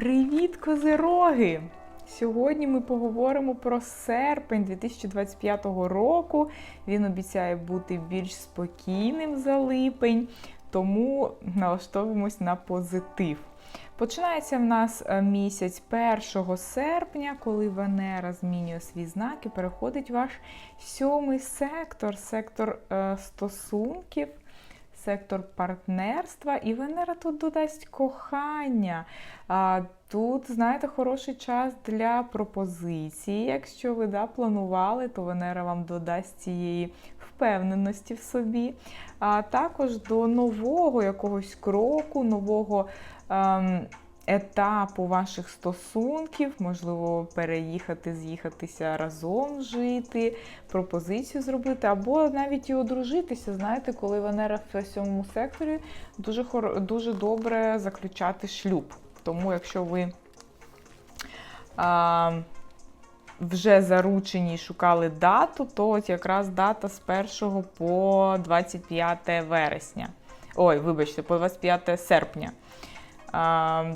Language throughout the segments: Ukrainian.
Привіт, козироги! Сьогодні ми поговоримо про серпень 2025 року. Він обіцяє бути більш спокійним за липень, тому налаштовуємось на позитив. Починається в нас е, місяць 1 серпня, коли Венера змінює свій знак і переходить ваш сьомий сектор, сектор е, стосунків сектор партнерства, і Венера тут додасть кохання. Тут, знаєте, хороший час для пропозиції. Якщо ви да, планували, то Венера вам додасть цієї впевненості в собі. А також до нового якогось кроку, нового. Ем, етапу ваших стосунків, можливо, переїхати, з'їхатися разом жити, пропозицію зробити, або навіть і одружитися. Знаєте, коли Венера в сьомому секторі дуже хор... дуже добре заключати шлюб. Тому, якщо ви а, вже заручені шукали дату, то от якраз дата з 1 по 25 вересня. Ой, вибачте, по 25 серпня.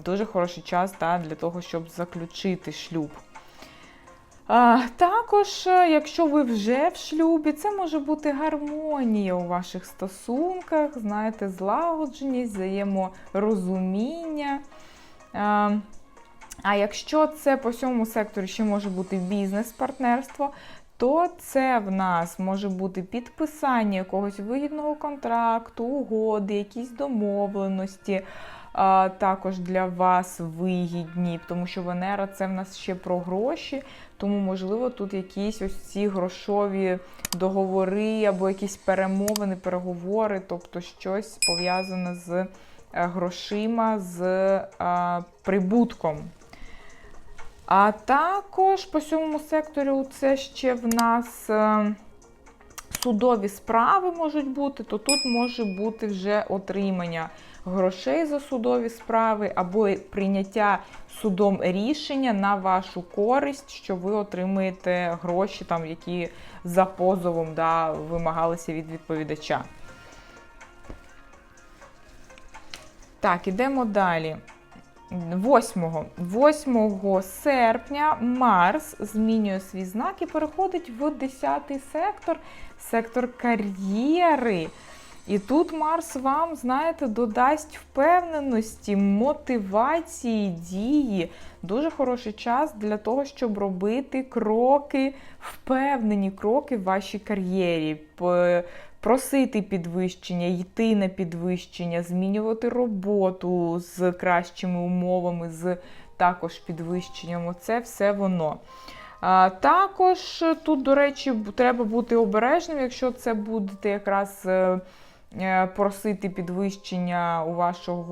Дуже хороший час та, для того, щоб заключити шлюб. А, Також, е, якщо ви вже в шлюбі, це може бути гармонія у ваших стосунках, знаєте, злагодженість, взаєморозуміння. А, а якщо це по всьому секторі ще може бути бізнес-партнерство, то це в нас може бути підписання якогось вигідного контракту, угоди, якісь домовленості також для вас вигідні, тому що Венера це в нас ще про гроші, тому, можливо, тут якісь ось ці грошові договори або якісь перемовини, переговори, тобто щось пов'язане з е, грошима, з а, прибутком. А також по цьому сектору це ще в нас е, судові справи можуть бути, то тут може бути вже отримання грошей за судові справи, або прийняття судом рішення на вашу користь, що ви отримуєте гроші, там, які за позовом да, вимагалися від відповідача. Так, ідемо далі. 8 8 серпня Марс змінює свій знак і переходить в 10 сектор, сектор кар'єри. І тут Марс вам, знаєте, додасть впевненості, мотивації, дії. Дуже хороший час для того, щоб робити кроки, впевнені кроки в вашій кар'єрі. Просити підвищення, йти на підвищення, змінювати роботу з кращими умовами, з також підвищенням. Оце все воно. Також тут, до речі, треба бути обережним, якщо це будете якраз Е, просити підвищення у вашого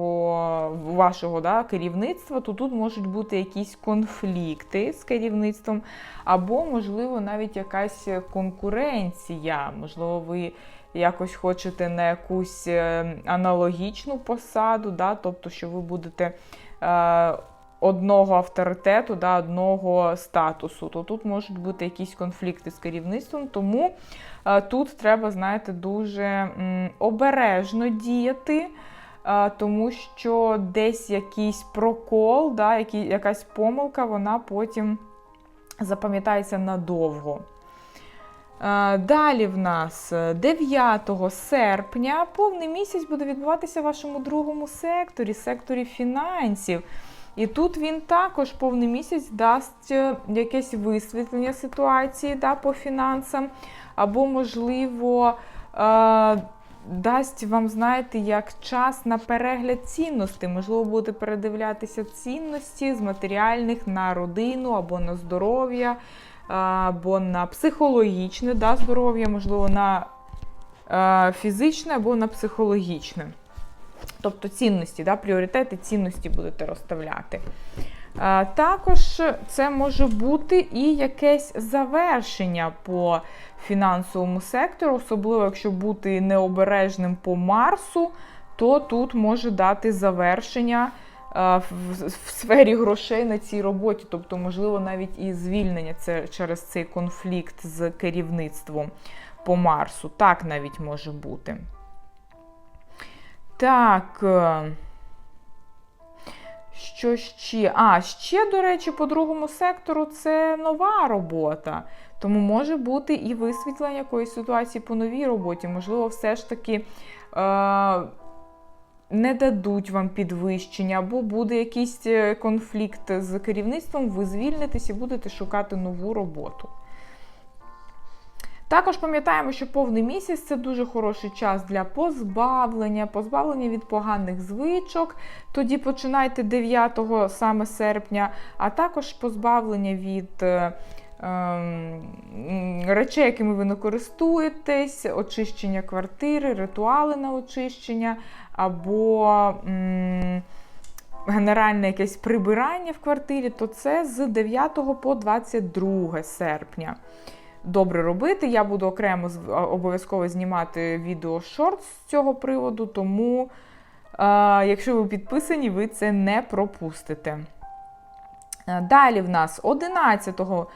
у вашого да, керівництва, то тут можуть бути якісь конфлікти з керівництвом, або, можливо, навіть якась конкуренція. Можливо, ви якось хочете на якусь е, аналогічну посаду, да, тобто, що ви будете. Одного авторитету, да, одного статусу, то тут можуть бути якісь конфлікти з керівництвом, тому е, тут треба, знаєте, дуже обережно діяти. Е, тому що десь якийсь прокол, да, якась помилка, вона потім запам'ятається надовго. Е, далі в нас 9 серпня повний місяць буде відбуватися в вашому другому секторі, секторі фінансів. І тут він також повний місяць дасть е, якесь висвітлення ситуації да, по фінансам, або, можливо, е дасть вам, знаєте, як час на перегляд цінностей. Можливо, будете передивлятися цінності з матеріальних на родину або на здоров'я, або на психологічне да, здоров'я, можливо, на е фізичне або на психологічне. Тобто цінності, да, пріоритети цінності будете розставляти. Також це може бути і якесь завершення по фінансовому сектору, особливо, якщо бути необережним по Марсу, то тут може дати завершення в сфері грошей на цій роботі, тобто, можливо, навіть і звільнення це через цей конфлікт з керівництвом по Марсу. Так навіть може бути. Так. Що ще? А, ще, до речі, по другому сектору це нова робота. Тому може бути і висвітлення якоїсь ситуації по новій роботі. Можливо, все ж таки е, не дадуть вам підвищення, або буде якийсь е, конфлікт з керівництвом, ви звільнитесь і будете шукати нову роботу. Також пам'ятаємо, що повний місяць це дуже хороший час для позбавлення, позбавлення від поганих звичок. Тоді починайте 9 саме серпня, а також позбавлення від е, ем, речей, якими ви не користуєтесь, очищення квартири, ритуали на очищення, або м, генеральне якесь прибирання в квартирі, то це з 9 по 22 серпня добре робити. Я буду окремо обов'язково знімати відео шорт з цього приводу, тому, якщо ви підписані, ви це не пропустите. Е, далі в нас 11 Е,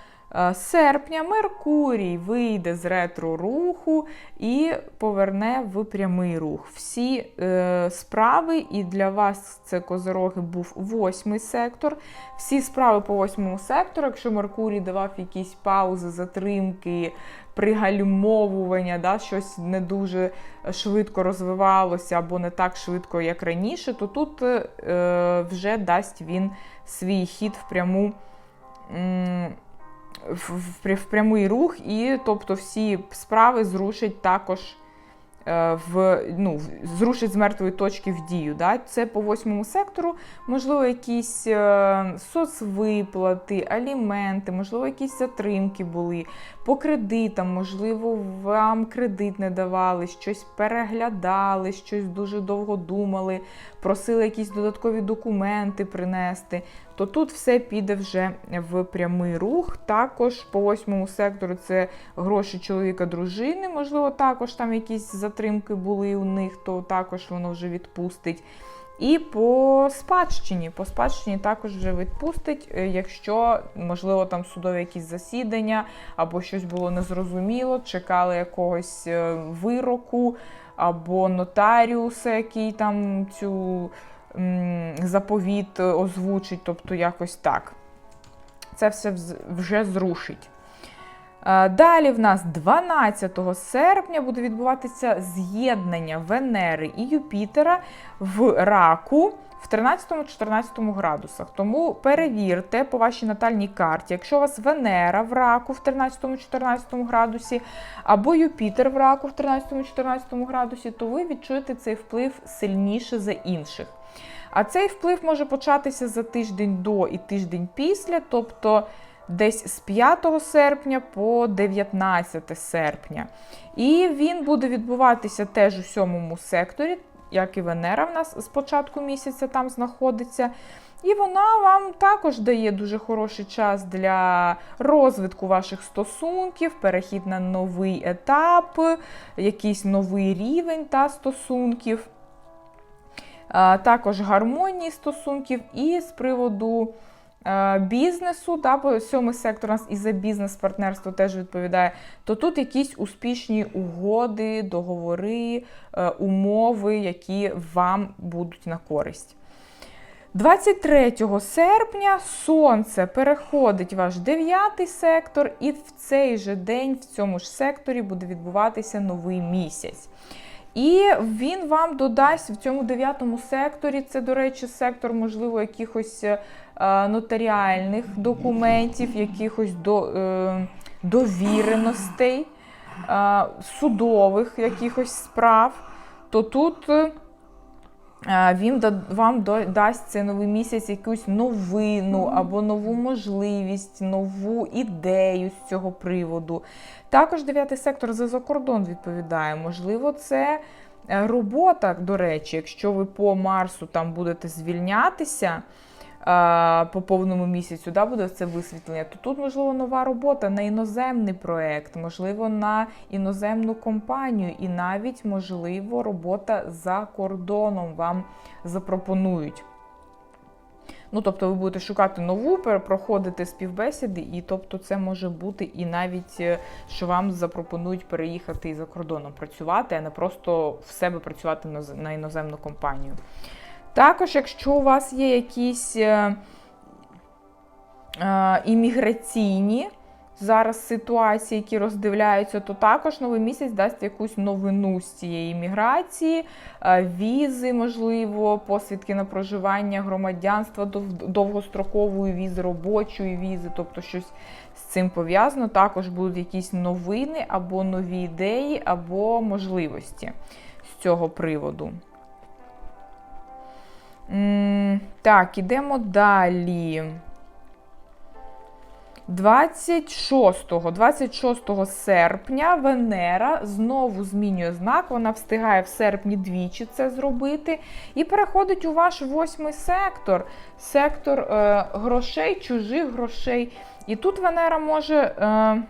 серпня Меркурій вийде з ретро-руху і поверне в прямий рух. Всі е, справи, і для вас це козороги був восьмий сектор. Всі справи по восьмому сектору, якщо Меркурій давав якісь паузи, затримки, пригальмовування, да, щось не дуже швидко розвивалося або не так швидко, як раніше, то тут е, вже дасть він свій хід в пряму. В, прямий рух, і тобто всі справи зрушать також Е, в ну, зрушить з мертвої точки в дію. Да? Це по восьмому сектору, можливо, якісь е, соцвиплати, аліменти, можливо, якісь затримки були по кредитам, можливо, вам кредит не давали, щось переглядали, щось дуже довго думали, просили якісь додаткові документи принести. То тут все піде вже в прямий рух. Також по восьмому сектору це гроші чоловіка, дружини, можливо, також там якісь затримки затримки були у них, то також воно вже відпустить. І по спадщині. По спадщині також вже відпустить, е, якщо, можливо, там судові якісь засідання або щось було незрозуміло, чекали якогось е, вироку, або нотаріуса, який там цю заповіт озвучить, тобто якось так. Це все вже зрушить. Е, далі в нас 12 серпня буде відбуватися з'єднання Венери і Юпітера в раку в 13-14 градусах. Тому перевірте по вашій натальній карті, якщо у вас Венера в раку в 13-14 градусі, або Юпітер в раку в 13-14 градусі, то ви відчуєте цей вплив сильніше за інших. А цей вплив може початися за тиждень до і тиждень після, тобто десь з 5 серпня по 19 серпня. І він буде відбуватися теж у сьомому секторі, як і Венера в нас з початку місяця там знаходиться. І вона вам також дає дуже хороший час для розвитку ваших стосунків, перехід на новий етап, якийсь новий рівень та стосунків, також гармонії стосунків і з приводу бізнесу, та, бо сьомий сектор у нас і за бізнес-партнерство теж відповідає, то тут якісь успішні угоди, договори, е, умови, які вам будуть на користь. 23 серпня сонце переходить в ваш дев'ятий сектор, і в цей же день в цьому ж секторі буде відбуватися новий місяць. І він вам додасть в цьому дев'ятому секторі. Це, до речі, сектор, можливо, якихось е, нотаріальних документів, якихось до, е, довіреностей, е, судових якихось справ. То тут він вам дасть цей новий місяць якусь новину або нову можливість, нову ідею з цього приводу. Також дев'ятий сектор за закордон відповідає. Можливо, це е, робота, до речі, якщо ви по Марсу там будете звільнятися по повному місяцю, да, буде це висвітлення, то тут, можливо, нова робота на іноземний проєкт, можливо, на іноземну компанію, і навіть, можливо, робота за кордоном вам запропонують. Ну, тобто, ви будете шукати нову, проходити співбесіди, і тобто це може бути і навіть е, що вам запропонують переїхати і за кордоном працювати, а не просто в себе працювати на іноземну компанію. Також, якщо у вас є якісь е, е, імміграційні зараз ситуації, які роздивляються, то також новий місяць дасть якусь новину з цієї міграції, е, візи, можливо, посвідки на проживання, громадянства, довгострокової візи, робочої візи, тобто щось з цим пов'язано. Також будуть якісь новини або нові ідеї, або можливості з цього приводу. Так, ідемо далі. 26, 26 серпня Венера знову змінює знак. Вона встигає в серпні двічі це зробити. І переходить у ваш восьмий сектор сектор е, грошей, чужих грошей. І тут Венера може. Е,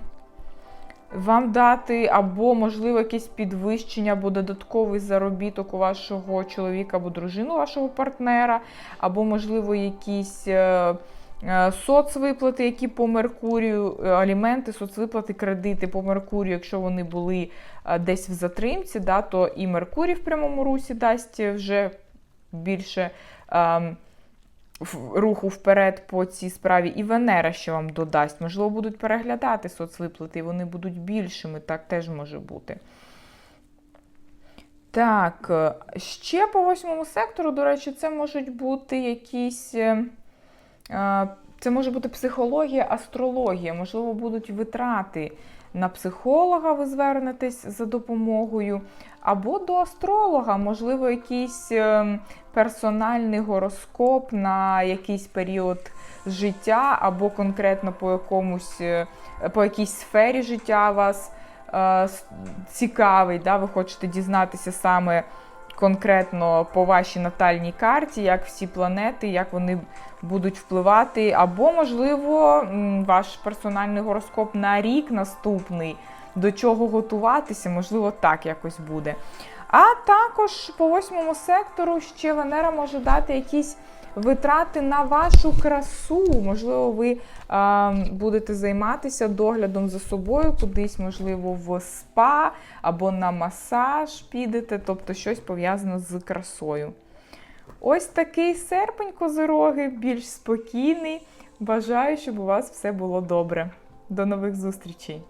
вам дати або, можливо, якесь підвищення, або додатковий заробіток у вашого чоловіка або дружину, вашого партнера, або, можливо, якісь е, е, соцвиплати, які по Меркурію, е, аліменти, соцвиплати, кредити по Меркурію, якщо вони були десь в затримці, да, то і Меркурій в прямому русі дасть вже більше. ем, руху вперед по цій справі, і Венера ще вам додасть. Можливо, будуть переглядати соцвиплати, і вони будуть більшими, так теж може бути. Так, е, ще по восьмому сектору, до речі, це можуть бути якісь. е, е, Це може бути психологія, астрологія, можливо, будуть витрати на психолога, ви звернетесь за допомогою, або до астролога, можливо, якийсь е, персональний гороскоп на якийсь період життя, або конкретно по якомусь е, по якійсь сфері життя вас е, цікавий. Да? Ви хочете дізнатися саме конкретно по вашій натальній карті, як всі планети, як вони будуть впливати, або, можливо, ваш персональний гороскоп на рік наступний, до чого готуватися, можливо, так якось буде. А також по восьмому сектору ще Венера може дати якісь витрати на вашу красу. Можливо, ви а, будете займатися доглядом за собою, кудись, можливо, в спа або на масаж підете, тобто щось пов'язане з красою. Ось такий серпень козироги, більш спокійний. Бажаю, щоб у вас все було добре. До нових зустрічей!